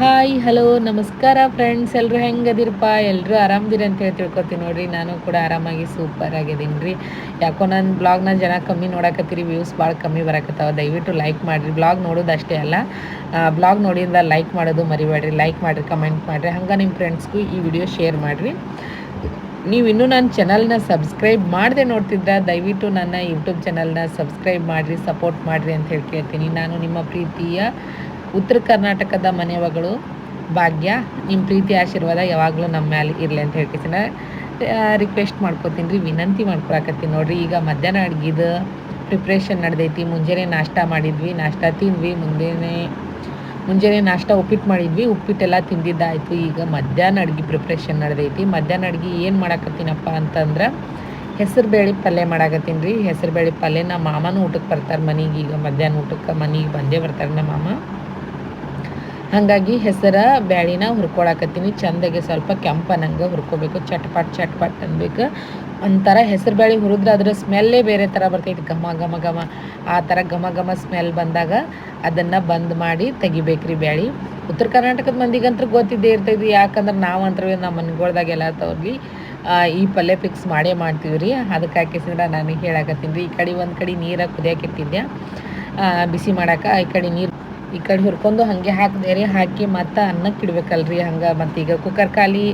Hi, hello, ನಮಸ್ಕಾರ friends ಎಲ್ಲರೂ ಹೆಂಗದಿರಪ್ಪ ಎಲ್ಲರೂ ಆರಾಮದಿರಿ ಅಂತ ಹೇಳಿ ತಿಳ್ಕೊತೀನಿ ನೋಡ್ರಿ. ನಾನು ಕೂಡ ಆರಾಮಾಗಿ ಸೂಪರ್ ಆಗಿದ್ದೀನಿ ರೀ. ಯಾಕೋ ನನ್ನ ಬ್ಲಾಗ್ನ ಜನ ಕಮ್ಮಿ ನೋಡಕತ್ತೀರಿ ವ್ಯೂಸ್ ಭಾಳ ಕಮ್ಮಿ ಬರಕತ್ತಾವ. ದಯವಿಟ್ಟು ಲೈಕ್ ಮಾಡಿರಿ. ಬ್ಲಾಗ್ ನೋಡೋದು ಅಷ್ಟೇ ಅಲ್ಲ ಬ್ಲಾಗ್ ನೋಡಿಂದ ಲೈಕ್ ಮಾಡೋದು ಮರಿಬೇಡ್ರಿ. ಲೈಕ್ ಮಾಡಿರಿ ಕಮೆಂಟ್ ಮಾಡಿರಿ. ಹಂಗೆ ನಿಮ್ಮ ಫ್ರೆಂಡ್ಸ್ಗೂ ಈ ವಿಡಿಯೋ ಶೇರ್ ಮಾಡಿರಿ. ನೀವು ಇನ್ನೂ ನನ್ನ ಚಾನಲ್ನ ಸಬ್ಸ್ಕ್ರೈಬ್ ಮಾಡದೆ ನೋಡ್ತಿದ್ರೆ, ದಯವಿಟ್ಟು ನನ್ನ ಯೂಟ್ಯೂಬ್ ಚಾನಲ್ನ ಸಬ್ಸ್ಕ್ರೈಬ್ ಮಾಡಿರಿ ಸಪೋರ್ಟ್ ಮಾಡಿರಿ ಅಂತ ಹೇಳಿ ಕೇಳ್ತೀನಿ. ನಾನು ನಿಮ್ಮ ಪ್ರೀತಿಯ ಉತ್ತರ ಕರ್ನಾಟಕದ ಮನೆಯವರು ಭಾಗ್ಯ. ನಿಮ್ಮ ಪ್ರೀತಿ ಆಶೀರ್ವಾದ ಯಾವಾಗಲೂ ನಮ್ಮ ಮ್ಯಾಲೆ ಇರಲಿ ಅಂತ ಹೇಳ್ಕೊತೀನಿ ರಿಕ್ವೆಸ್ಟ್ ಮಾಡ್ಕೋತೀನಿ ರೀ, ವಿನಂತಿ ಮಾಡ್ಕೊಳಕತ್ತೀನಿ ನೋಡಿರಿ. ಈಗ ಮಧ್ಯಾಹ್ನ ಅಡ್ಗಿದು ಪ್ರಿಪ್ರೇಷನ್ ನಡೆದೈತಿ. ಮುಂಜಾನೆ ನಾಷ್ಟ ಮಾಡಿದ್ವಿ, ನಾಷ್ಟ ತಿಂದ್ವಿ ಮುಂಜಾನೆ ಮುಂಜಾನೆ ನಾಷ್ಟ ಉಪ್ಪಿಟ್ಟು ಮಾಡಿದ್ವಿ, ಉಪ್ಪಿಟ್ಟೆಲ್ಲ ತಿಂದಿದ್ದಾಯಿತು. ಈಗ ಮಧ್ಯಾಹ್ನ ಅಡ್ಗೆ ಪ್ರಿಪ್ರೇಷನ್ ನಡೆದೈತಿ. ಮಧ್ಯಾಹ್ನ ಅಡ್ಗೆ ಏನು ಮಾಡಾಕತ್ತೀನಪ್ಪ ಅಂತಂದ್ರೆ ಹೆಸರು ಬೇಳೆ ಪಲ್ಯ ಮಾಡಾಕತ್ತೀನಿ ರೀ. ಹೆಸರು ಬೇಳೆ ಪಲ್ಯ, ನಮ್ಮ ಮಾಮನೂ ಊಟಕ್ಕೆ ಬರ್ತಾರೆ ಮನೆಗೆ. ಈಗ ಮಧ್ಯಾಹ್ನ ಊಟಕ್ಕೆ ಮನೆಗೆ ಬಂದೇ ಬರ್ತಾರೆ ನಮ್ಮ ಮಾಮ. ಹಾಗಾಗಿ ಹೆಸರ ಬ್ಯಾಳಿನ ಹುರ್ಕೊಳಕತ್ತೀನಿ. ಚಂದಗೆ ಸ್ವಲ್ಪ ಕೆಂಪನಂಗೆ ಹುರ್ಕೋಬೇಕು. ಚಟ್ಪಟ್ ಚಟ್ಪಟ್ ಅನ್ಬೇಕು. ಒಂಥರ ಹೆಸರು ಬ್ಯಾಳಿ ಹುರಿದ್ರೆ ಅದ್ರ ಸ್ಮೆಲ್ಲೇ ಬೇರೆ ಥರ ಬರ್ತೈತಿ. ಘಮ ಘಮ ಘಮ. ಆ ಥರ ಘಮ ಘಮ ಸ್ಮೆಲ್ ಬಂದಾಗ ಅದನ್ನು ಬಂದ್ ಮಾಡಿ ತೆಗಿಬೇಕ್ರಿ ಬ್ಯಾಳಿ. ಉತ್ತರ ಕರ್ನಾಟಕದ ಮಂದಿಗಂತೂ ಗೊತ್ತಿದ್ದೇ ಇರ್ತೈತಿ. ಯಾಕಂದ್ರೆ ನಾವು ಅಂತ್ರೂ ನಮ್ಮ ಮನೆಗಳ್ದಾಗ ಎಲ್ಲ ತೋರ್ಲಿ ಈ ಪಲ್ಯ ಫಿಕ್ಸ್ ಮಾಡೇ ಮಾಡ್ತೀವಿ ರೀ ಅದಕ್ಕೆ ಹಾಕಿಸಿದ್ರೆ ನಾನು ಹೇಳಾಕತ್ತೀನಿ ರೀ. ಈ ಕಡೆ ಒಂದು ಕಡೆ ನೀರಾಗಿ ಕುದಿಯಾಕಿಟ್ಟಿದ್ದೆ ಬಿಸಿ ಮಾಡಕ್ಕೆ ಈ ಕಡೆ ನೀರು ಈ ಕಡೆ ಹುರ್ಕೊಂಡು ಹಾಗೆ ಹಾಕಿದೆ ರೀ, ಹಾಕಿ ಮತ್ತು ಅನ್ನಕ್ಕೆ ಇಡ್ಬೇಕಲ್ರಿ ಹಂಗೆ. ಮತ್ತು ಈಗ ಕುಕ್ಕರ್ ಖಾಲಿ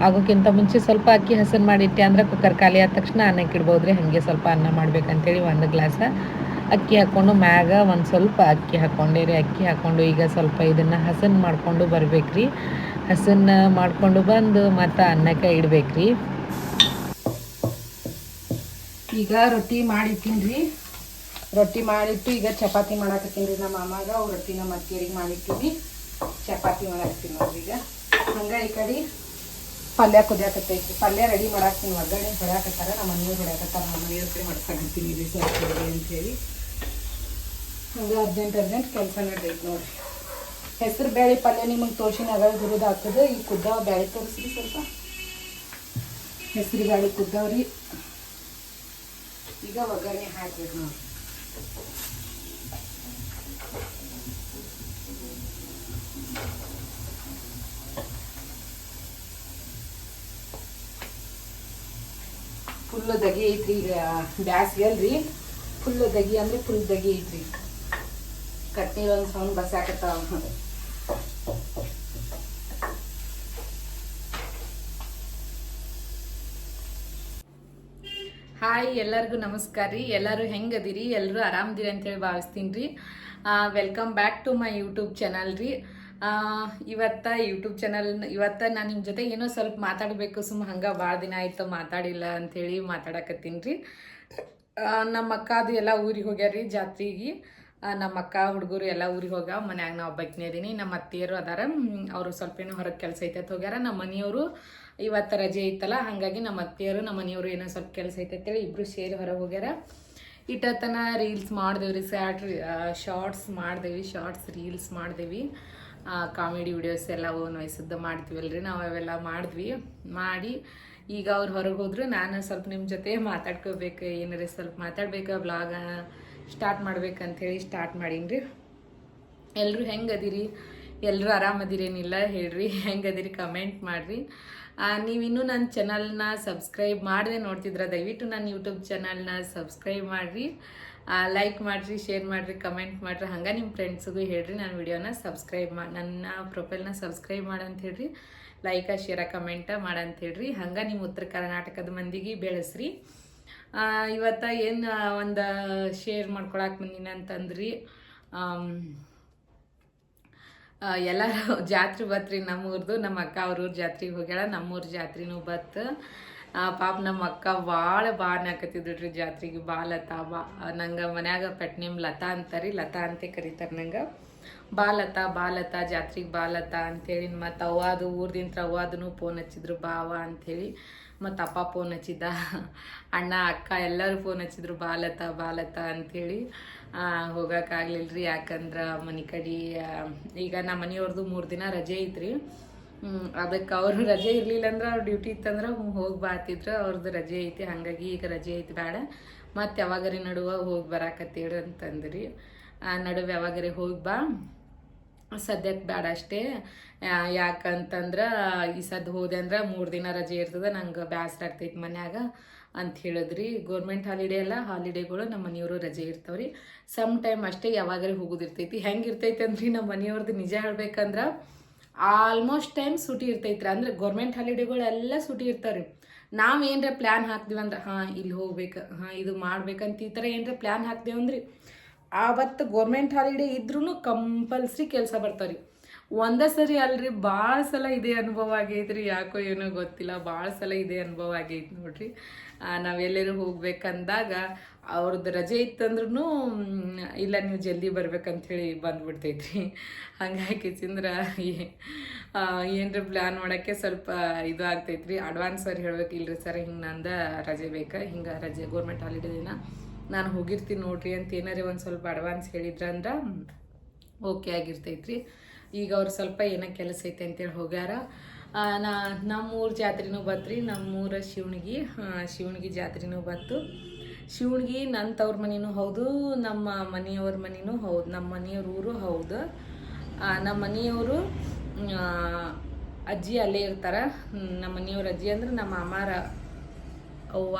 ಆಗೋಕ್ಕಿಂತ ಮುಂಚೆ ಸ್ವಲ್ಪ ಅಕ್ಕಿ ಹಸನ್ ಮಾಡಿಟ್ಟೆ ಅಂದ್ರೆ ಕುಕ್ಕರ್ ಖಾಲಿ ಆದ ತಕ್ಷಣ ಅನ್ನಕ್ಕೆ ಇಡ್ಬೋದು ರೀ ಹಾಗೆ ಸ್ವಲ್ಪ ಅನ್ನ ಮಾಡ್ಬೇಕಂತೇಳಿ ಒಂದು ಗ್ಲಾಸ ಅಕ್ಕಿ ಹಾಕ್ಕೊಂಡು ಮ್ಯಾಗ ಒಂದು ಸ್ವಲ್ಪ ಅಕ್ಕಿ ಹಾಕ್ಕೊಂಡೆ ರೀ. ಅಕ್ಕಿ ಹಾಕ್ಕೊಂಡು ಈಗ ಸ್ವಲ್ಪ ಇದನ್ನು ಹಸನ್ ಮಾಡಿಕೊಂಡು ರೀ ಹಸನ್ ಮಾಡಿಕೊಂಡು ಬಂದು ಮತ್ತು ಅನ್ನಕ್ಕೆ ಇಡ್ಬೇಕ್ರಿ. ಈಗ ರೊಟ್ಟಿ ಮಾಡಿಟ್ಟಿನಿ ರೀ ರೊಟ್ಟಿ ಮಾಡಿಟ್ಟು ಈಗ ಚಪಾತಿ ಮಾಡಾಕತ್ತೀನಿ ರೀ ನಮ್ಮ ಮಾಮಾಗ ಅವ್ರು ರೊಟ್ಟಿನ ಮತ್ತಿಯರಿಗೆ ಮಾಡಿಟ್ಟಿನಿ ಚಪಾತಿ ಮಾಡಾಕತ್ತೀನಿ ನೋಡ್ರಿ ಈಗ. ಹಂಗೆ ಈ ಕಡೆ ಪಲ್ಯ ಕುದಿಯಾಕತ್ತೈತಿ. ಪಲ್ಯ ರೆಡಿ ಮಾಡಾಕ್ತೀನಿ ಒಗ್ಗರಣೆ ಹೊಡ್ಯಾಕತ್ತಾರ, ನಮ್ಮ ಮನೆಯವ್ರು ಹೊಡ್ಯಾಕತ್ತಾರ. ನಮ್ಮ ಮನೆಯವ್ರ ಕಡೆ ಮಾಡ್ಸಾಕತ್ತೀನಿ ರೀ ಸ್ವಲ್ಪ ಅಂತೇಳಿ. ಹಂಗೆ ಅರ್ಜೆಂಟ್ ಅರ್ಜೆಂಟ್ ಕೆಲಸ ನಡೆದೈತಿ ನೋಡ್ರಿ. ಹೆಸರು ಬೇಳೆ ಪಲ್ಯ ನಿಮಗೆ ತೋರ್ಸಿನ ಅಗಳ ಹುರಿದು ಹಾಕೋದು. ಈ ಕುದ್ದ ಬೇಳೆ ತೋರಿಸ್ರಿ ಸ್ವಲ್ಪ. ಹೆಸರು ಬೇಳೆ ಕುದ್ದಾವ್ರಿ. ಈಗ ಒಗ್ಗರಣೆ ಹಾಕ್ಬೇಕು ನೋಡ್ರಿ. ಫುಲ್ ದಗಿ ಐತ್ರಿ ಈಗ ಬ್ಯಾಸ್ಗೆ ಅಲ್ರಿ. ಫುಲ್ ದಗಿ ಅಂದ್ರೆ ಫುಲ್ ದಗಿ ಐತ್ರಿ. ಕಟ್ನೀರ್ ಸೌಂಡ್ ಬಸ್ ಬಸಾಕತ್ತಾವ ಹಾಯ್, ಎಲ್ಲರಿಗೂ ನಮಸ್ಕಾರ ರೀ. ಎಲ್ಲರೂ ಹೆಂಗದಿರಿ ಎಲ್ಲರೂ ಆರಾಮದಿರಿ ಅಂತೇಳಿ ಭಾವಿಸ್ತೀನಿ ರೀ. Welcome back to my YouTube channel ರೀ. ಇವತ್ತ ಯೂಟ್ಯೂಬ್ ಚಾನಲ್ ಇವತ್ತ ನಾನು ನಿಮ್ಮ ಜೊತೆ ಏನೋ ಸ್ವಲ್ಪ ಮಾತಾಡಬೇಕು. ಸುಮ್ಮ ಹಂಗೆ ಭಾಳ ದಿನ ಆಯಿತು, ಮಾತಾಡಿಲ್ಲ ಅಂಥೇಳಿ ಮಾತಾಡಕತ್ತೀನಿ ರೀ. ನಮ್ಮ ಅಕ್ಕ ಅದು ಎಲ್ಲ ಊರಿಗೆ ಹೋಗ್ಯಾರ ರೀ ಜಾತ್ರೆಗೆ. ನಮ್ಮ ಅಕ್ಕ ಹುಡುಗರು ಎಲ್ಲ ಊರಿಗೆ ಹೋಗ್ಯಾವ ಮನ್ಯಾಗ ನಾವು ಬೈಕ್ನೇ ಇದೀನಿ. ನಮ್ಮ ಅತ್ತಿಯರು ಅದಾರ. ಅವರು ಸ್ವಲ್ಪ ಏನೋ ಹೊರಗೆ ಕೆಲಸ ಐತೆ ಹೋಗ್ಯಾರ. ನಮ್ಮ ಮನೆಯವರು ಇವತ್ತು ರಜೆ ಐತಲ್ಲ, ಹಾಗಾಗಿ ನಮ್ಮ ಅತ್ತಿಯರು, ನಮ್ಮ ಮನೆಯವರು ಏನೋ ಸ್ವಲ್ಪ ಕೆಲಸ ಐತೆ ಇಬ್ಬರು ಸೇರಿ ಹೊರಗೆ ಹೋಗ್ಯಾರ. ಇಟ್ಟತನ ರೀಲ್ಸ್ ಮಾಡಿದೆವ್ರಿ ಸ್ಯಾಟ್ ಶಾರ್ಟ್ಸ್ ಮಾಡ್ದೇವಿ, ಶಾರ್ಟ್ಸ್ ರೀಲ್ಸ್ ಮಾಡ್ದೇವಿ. ಕಾಮಿಡಿ ವಿಡಿಯೋಸ್ ಎಲ್ಲ ಓನ್ ವಯಸ್ಸದ್ದು ಮಾಡ್ತೀವಲ್ರಿ, ನಾವು ಅವೆಲ್ಲ ಮಾಡಿದ್ವಿ. ಮಾಡಿ ಈಗ ಅವ್ರು ಹೊರಗೆ ಹೋದ್ರು, ನಾನು ಸ್ವಲ್ಪ ನಿಮ್ಮ ಜೊತೆ ಮಾತಾಡ್ಕೋಬೇಕು, ಏನಾರ ಸ್ವಲ್ಪ ಮಾತಾಡ್ಬೇಕು, ಬ್ಲಾಗ ಸ್ಟಾರ್ಟ್ ಮಾಡ್ಬೇಕಂಥೇಳಿ ಸ್ಟಾರ್ಟ್ ಮಾಡೀನಿ ಎಲ್ಲರೂ ಹೆಂಗದಿರಿ? ಎಲ್ಲರೂ ಆರಾಮದಿರೇನಿಲ್ಲ ಹೇಳ್ರಿ. ಹೆಂಗದಿರಿ ಕಮೆಂಟ್ ಮಾಡಿರಿ. ನೀವಿನ್ನೂ ನನ್ನ ಚಾನಲ್ನ ಸಬ್ಸ್ಕ್ರೈಬ್ ಮಾಡದೆ ನೋಡ್ತಿದ್ರ, ದಯವಿಟ್ಟು ನನ್ನ ಯೂಟ್ಯೂಬ್ ಚಾನಲ್ನ ಸಬ್ಸ್ಕ್ರೈಬ್ ಮಾಡಿರಿ. ಲೈಕ್ ಮಾಡಿರಿ ಶೇರ್ ಮಾಡಿರಿ ಕಮೆಂಟ್ ಮಾಡಿರಿ. ಹಂಗೆ ನಿಮ್ಮ ಫ್ರೆಂಡ್ಸಿಗೂ ಹೇಳ್ರಿ ನನ್ನ ವಿಡಿಯೋನ ಸಬ್ಸ್ಕ್ರೈಬ್ ಮಾಡಿ ನನ್ನ ಪ್ರೊಫೈಲ್ನ ಸಬ್ಸ್ಕ್ರೈಬ್ ಮಾಡಂತ ಹೇಳ್ರಿ ಲೈಕ ಶೇರ ಕಮೆಂಟ ಅಂತ ಹೇಳ್ರಿ ಹಂಗೆ ನಿಮ್ಮ ಉತ್ತರ ಕರ್ನಾಟಕದ ಮಂದಿಗೆ ಬೆಳೆಸ್ರಿ. ಇವತ್ತು ಏನು ಒಂದು ಶೇರ್ ಮಾಡ್ಕೊಳಕ್ಕೆ ಬಂದಿನ ಅಂತಂದ್ರಿ. ಎಲ್ಲರೂ ಜಾತ್ರೆ ಬತ್ರಿ ನಮ್ಮೂರ್ದು. ನಮ್ಮ ಅಕ್ಕ ಅವ್ರ ಜಾತ್ರೆಗೆ ಹೋಗ್ಯಾಳ, ನಮ್ಮೂರ ಜಾತ್ರೆನೂ ಬತ್ತು ಪಾಪ ನಮ್ಮ ಅಕ್ಕ ಭಾಳ ಬಾನ್ ಹಾಕತ್ತಿದ್ರಿ ಜಾತ್ರೆಗೆ. ಬಾ ಲತಾ, ಬಾ. ನಂಗೆ ಮನ್ಯಾಗ ಪೆಟ್ ನೇಮ್ ಲತಾ ಅಂತಾರಿ. ಲತಾ ಅಂತ ಕರೀತಾರೆ ನಂಗೆ. ಬಾ ಲತಾ ಜಾತ್ರೆಗೆ ಬಾ ಲತಾ ಅಂತೇಳಿ ಮತ್ತು ಅವ್ವಾದು ಊರ್ದಿಂತ ಅವ್ವಾದನು ಫೋನ್ ಹಚ್ಚಿದ್ರು ಬಾವ ಅಂಥೇಳಿ ಮತ್ತು ಅಪ್ಪ ಫೋನ್ ಹಚ್ಚಿದ್ದ. ಅಣ್ಣ, ಅಕ್ಕ ಎಲ್ಲರೂ ಫೋನ್ ಹಚ್ಚಿದ್ರು, ಬಾಲತ ಬಾಲತ ಅಂಥೇಳಿ ಹೋಗೋಕ್ಕಾಗಲಿಲ್ಲ ರೀ ಯಾಕಂದ್ರೆ ಮನೆ ಕಡೆ ಈಗ ನಮ್ಮ ಮನೆಯವ್ರದ್ದು ಮೂರು ದಿನ ರಜೆ ಐತ್ರಿ. ಅದಕ್ಕೆ ಅವರು ರಜೆ ಇರಲಿಲ್ಲ ಅಂದ್ರೆ ಅವ್ರ ಡ್ಯೂಟಿ ಇತ್ತಂದ್ರೆ ಹೋಗಿ ಬಾತಿದ್ರು ಅವ್ರದ್ದು ರಜೆ ಐತಿ. ಹಾಗಾಗಿ ಈಗ ರಜೆ ಐತಿ ಬೇಡ ಮತ್ತು ಯಾವಾಗರಿ ನಡುವ ಹೋಗಿ ಬರಾಕತ್ತೇಳು ಅಂತಂದ್ರಿ. ನಡುವೆ ಯಾವಾಗರಿ ಹೋಗಿ ಬಾ. ಸದ್ಯಕ್ಕೆ ಬೇಡ ಅಷ್ಟೇ. ಯಾಕಂತಂದ್ರೆ ಈ ಸದ್ ಹೋದೆ ಅಂದ್ರೆ ಮೂರು ದಿನ ರಜೆ ಇರ್ತದೆ, ನಂಗೆ ಬ್ಯಾಸ್ರ ಆಗ್ತೈತಿ ಮನ್ಯಾಗ ಅಂತ ಹೇಳಿದ್ರಿ. ಗೌರ್ಮೆಂಟ್ ಹಾಲಿಡೇ ಅಲ್ಲ ಹಾಲಿಡೇಗಳು ನಮ್ಮ ಮನೆಯವರು ರಜೆ ಇರ್ತಾವ್ರಿ. ಸಮ್ ಟೈಮ್ ಅಷ್ಟೇ ಯಾವಾಗಾರ ಹೋಗೋದಿರ್ತೈತಿ. ಹೆಂಗೆ ಇರ್ತೈತಿ ಅಂದ್ರಿ ನಮ್ಮ ಮನೆಯವ್ರದ್ದು ನಿಜ ಹೇಳ್ಬೇಕಂದ್ರೆ ಆಲ್ಮೋಸ್ಟ್ ಟೈಮ್ ಸೂಟಿ ಇರ್ತೈತ್ರಿ. ಅಂದ್ರೆ ಗೌರ್ಮೆಂಟ್ ಹಾಲಿಡೇಗಳೆಲ್ಲ ಸೂಟಿ ಇರ್ತಾವ್ರಿ. ನಾವು ಏನರ ಪ್ಲ್ಯಾನ್ ಹಾಕ್ತೀವಿ ಅಂದ್ರೆ ಹಾಂ, ಇಲ್ಲಿ ಹೋಗ್ಬೇಕು, ಹಾಂ, ಇದು ಮಾಡ್ಬೇಕಂತ ಈ ಥರ ಏನರ ಪ್ಲ್ಯಾನ್ ಅಂದ್ರಿ ಆವತ್ತು ಗೌರ್ಮೆಂಟ್ ಹಾಲಿಡೇ ಇದ್ರೂ ಕಂಪಲ್ಸರಿ ಕೆಲಸ ಬರ್ತಾವ್ರಿ. ಒಂದೇ ಸರಿ ಅಲ್ರಿ ಭಾಳ ಸಲ ಇದೇ ಅನುಭವ ಆಗೈತ್ರಿ, ಯಾಕೋ ಏನೋ ಗೊತ್ತಿಲ್ಲ ಭಾಳ ಸಲ ಇದೇ ಅನುಭವ ಆಗೈತೆ ನೋಡ್ರಿ. ನಾವೆಲ್ಲರೂ ಹೋಗ್ಬೇಕಂದಾಗ ಅವ್ರದ್ದು ರಜೆ ಇತ್ತಂದ್ರೂ ಇಲ್ಲ ನೀವು ಜಲ್ದಿ ಬರ್ಬೇಕಂಥೇಳಿ ಬಂದ್ಬಿಡ್ತೈತ್ರಿ. ಹಂಗಾಗಿ ಚಂದ್ರ ಏನರ ಪ್ಲ್ಯಾನ್ ಮಾಡೋಕ್ಕೆ ಸ್ವಲ್ಪ ಇದು ಆಗ್ತೈತ್ರಿ. ಅಡ್ವಾನ್ಸ್ ಸರ್ ಹೇಳ್ಬೇಕು, ಇಲ್ರಿ ಸರ್, ಹಿಂಗೆ ನಂದ ರಜೆ ಬೇಕಾ, ಹಿಂಗೆ ರಜೆ ಗೌರ್ಮೆಂಟ್ ಹಾಲಿಡೇ ದಿನ. ನಾನು ಹೋಗಿರ್ತೀನಿ ನೋಡ್ರಿ ಅಂತ ಏನಾರೇ ಒಂದು ಸ್ವಲ್ಪ ಅಡ್ವಾನ್ಸ್ ಹೇಳಿದ್ರಂದ್ರೆ ಓಕೆ ಆಗಿರ್ತೈತ್ರಿ. ಈಗ ಅವ್ರು ಸ್ವಲ್ಪ ಏನೋ ಕೆಲಸ ಐತೆ ಅಂತೇಳಿ ಹೋಗ್ಯಾರ. ನಾ, ನಮ್ಮೂರ ಜಾತ್ರೆನೂ ಬತ್ರಿ, ನಮ್ಮೂರ ಶಿವಣಿಗೆ ಶಿವಣಿಗೆ ಜಾತ್ರೆನೂ ಬಂತು. ಶಿವಣಿಗೆ ನನ್ನ ತವ್ರ ಮನೆಯೂ ಹೌದು, ನಮ್ಮ ಮನೆಯವ್ರ ಮನೆಯೂ ಹೌದು, ನಮ್ಮ ಮನೆಯವ್ರ ಊರು ಹೌದು ನಮ್ಮ ಮನೆಯವರು ಅಜ್ಜಿ ಅಲ್ಲೇ ಇರ್ತಾರೆ. ನಮ್ಮ ಮನೆಯವ್ರ ಅಜ್ಜಿ ಅಂದ್ರೆ ನಮ್ಮ ಅಮ್ಮಾರ ಅವ್ವ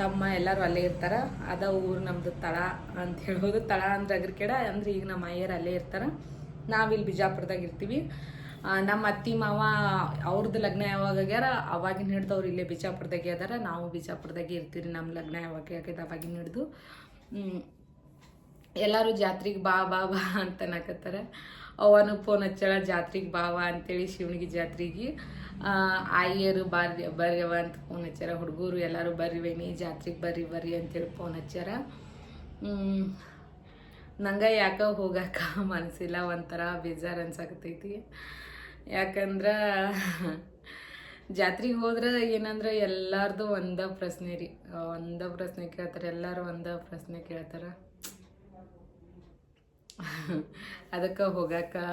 ತಮ್ಮ ಎಲ್ಲರೂ ಅಲ್ಲೇ ಇರ್ತಾರ. ಅದ ಊರು ನಮ್ದು ತಳ ಅಂತ ಹೇಳ್ಬೋದು ತಳ ಅಂದ್ರೆ ಅಗ್ರಕೆಡ, ಅಂದ್ರೆ ಈಗ ನಮ್ಮ ಅಯ್ಯರು ಅಲ್ಲೇ ಇರ್ತಾರ. ನಾವಿಲ್ಲಿ ಬಿಜಾಪುರದಾಗ ಇರ್ತೀವಿ. ನಮ್ಮ ಅತ್ತಿ ಮಾವ ಅವ್ರದ್ದು ಲಗ್ನ ಯಾವಾಗ ಆಗ್ಯಾರ? ಅವಾಗಿನ ಹಿಡ್ದು ಅವ್ರು ಇಲ್ಲೇ ಬಿಜಾಪುರದಾಗೆ ಅದಾರ. ನಾವು ಬಿಜಾಪುರದಾಗೆ ಇರ್ತೀರಿ ನಮ್ಮ ಲಗ್ನ ಯಾವಾಗ ಆಗ್ಯದ ಅವಾಗಿನ ಹಿಡ್ದು. ಎಲ್ಲರೂ ಜಾತ್ರೆಗೆ ಬಾ ಬಾ ಬಾ ಅಂತ ಅನ್ನಕತ್ತಾರ. ಅವನು ಫೋನ್ ಹಚ್ಚಳ, ಜಾತ್ರೆಗೆ ಬಾ ಅಂತೇಳಿ ಶಿವನಿಗೆ ಜಾತ್ರೆಗೆ. ಆಯ್ಯರು ಬಾರಿ ಬರ್ಯವ ಅಂತ ಫೋನ್ ಹಚ್ಚಾರ ಹುಡುಗರು ಎಲ್ಲರೂ ಬರ್ರಿ ವೇನಿ, ಜಾತ್ರೆಗೆ ಬರ್ರಿ ಬರ್ರಿ ಅಂತೇಳಿ ಫೋನ್ ಹಚ್ಚಾರ. ನಂಗೆ ಯಾಕೆ ಹೋಗಕ್ಕೆ ಮನಸ್ಸಿಲ್ಲ ಒಂಥರ ಬೇಜಾರು ಅನ್ಸಕತೈತಿ ಯಾಕಂದ್ರೆ ಜಾತ್ರೆಗೆ ಹೋದ್ರೆ ಏನಂದ್ರೆ ಎಲ್ಲಾರ್ದು ಒಂದ ಪ್ರಶ್ನೆ ರೀ. ಒಂದ ಪ್ರಶ್ನೆ ಕೇಳ್ತಾರೆ, ಎಲ್ಲರೂ ಒಂದ ಪ್ರಶ್ನೆ ಕೇಳ್ತಾರೆ. ಅದಕ್ಕೆ ಹೋಗಕ್ಕೆ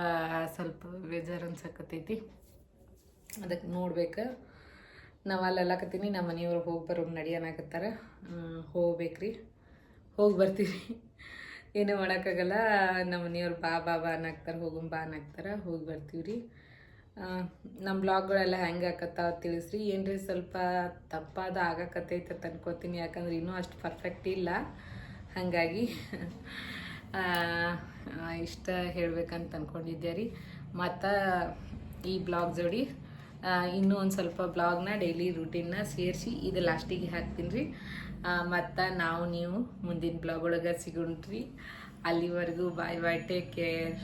ಸ್ವಲ್ಪ ಬೇಜಾರು ಅನ್ಸಕತ್ತೈತಿ. ಅದಕ್ಕೆ ನೋಡ್ಬೇಕು. ನಾವು ಅಲ್ಲಿ ಕತ್ತೀನಿ ನಮ್ಮ ಮನೆಯವ್ರು ಹೋಗಿ ಬರೋ ನಡಿ ಅನ್ನಕತ್ತಾರ ಹೋಗ್ಬೇಕ್ರಿ. ಹೋಗಿ ಬರ್ತೀವಿ. ಏನೂ ಮಾಡೋಕ್ಕಾಗಲ್ಲ. ನಮ್ಮ ಮನೆಯವ್ರು ಬಾ ಬಾ ಬಾ ಅನ್ನಾಕ್ತಾರೆ ಹೋಗಂ ಬಾ ಅನ್ನಾಕ್ತಾರೆ ಹೋಗಿ ಬರ್ತೀವಿ ರೀ ನಮ್ಮ ಬ್ಲಾಗ್ಗಳೆಲ್ಲ ಹೆಂಗೆ ಆಕತ್ತಾವ ತಿಳಿಸ್ರಿ. ಏನ್ರಿ ಸ್ವಲ್ಪ ತಪ್ಪಾದ ಆಗಕತ್ತೈತೆ ಅಂತ ಅನ್ಕೋತೀನಿ. ಯಾಕಂದ್ರೆ ಇನ್ನೂ ಅಷ್ಟು ಪರ್ಫೆಕ್ಟ್ ಇಲ್ಲ. ಹಾಗಾಗಿ ಇಷ್ಟ ಹೇಳ್ಬೇಕಂತ ಅನ್ಕೊಂಡಿದ್ದೆ ರೀ. ಮತ್ತು ಈ ಬ್ಲಾಗ್ ಜೋಡಿ ಇನ್ನೂ ಒಂದು ಸ್ವಲ್ಪ ಬ್ಲಾಗ್ನ ಡೈಲಿ ರೂಟೀನ್ನ ಸೇರಿಸಿ ಇದು ಲಾಸ್ಟಿಗೆ ಹಾಕ್ತೀನಿ. ರೀ ಮತ್ತು ನಾವು ನೀವು ಮುಂದಿನ ಬ್ಲಾಗ್ ಒಳಗೆ ಸಿಗೋಣ್ರಿ. ಅಲ್ಲಿವರೆಗೂ ಬಾಯ್ ಬಾಯ್ ಟೇಕ್ ಕೇರ್